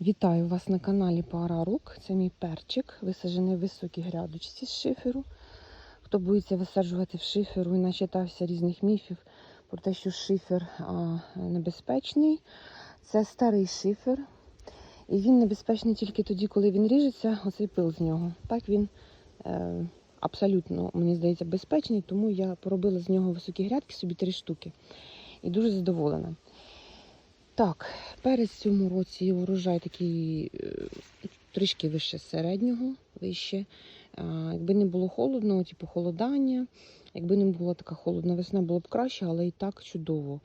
Вітаю вас на каналі Пара Рук. Це мій перчик, висаджений в високій грядочці з шиферу. Хто боїться висаджувати в шиферу і начитався різних міфів про те, що шифер а, небезпечний. Це старий шифер. І він небезпечний тільки тоді, коли він ріжеться, оцей пил з нього. Так він е, абсолютно, мені здається, безпечний, тому я поробила з нього високі грядки, собі три штуки. І дуже задоволена. Так, перець в цьому році урожай такий е, трішки вище середнього, вище. Якби не було холодно, ті похолодання, якби не була така холодна весна, було б краще, але і так чудово.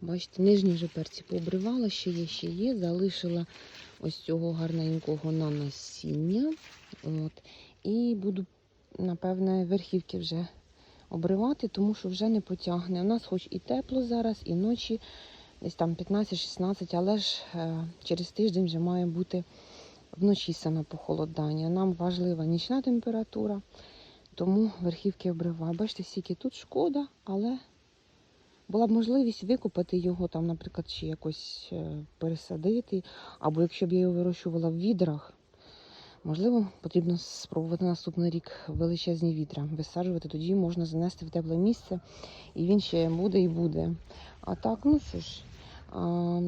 Бачите, нижні вже перці пообривала, ще є, ще є. Залишила ось цього гарненького на насіння. От. І буду, напевне, верхівки вже обривати, тому що вже не потягне. У нас хоч і тепло зараз, і ночі десь там 15-16, але ж е, через тиждень вже має бути вночі саме похолодання. Нам важлива нічна температура, тому верхівки обриваю. Бачите, скільки тут шкода, але була б можливість викопати його, там, наприклад, чи якось е, пересадити, або якщо б я його вирощувала в відрах. Можливо, потрібно спробувати наступний рік величезні відра висаджувати, тоді можна занести в тепле місце, і він ще буде і буде. А так, ну що ж,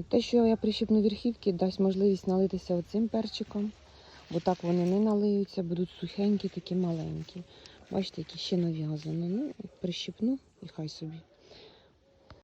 те, що я прищипну верхівки, дасть можливість налитися оцим перчиком, бо так вони не налиються, будуть сухенькі, такі маленькі. Бачите, які ще нав'язано. Ну, прищипну і хай собі.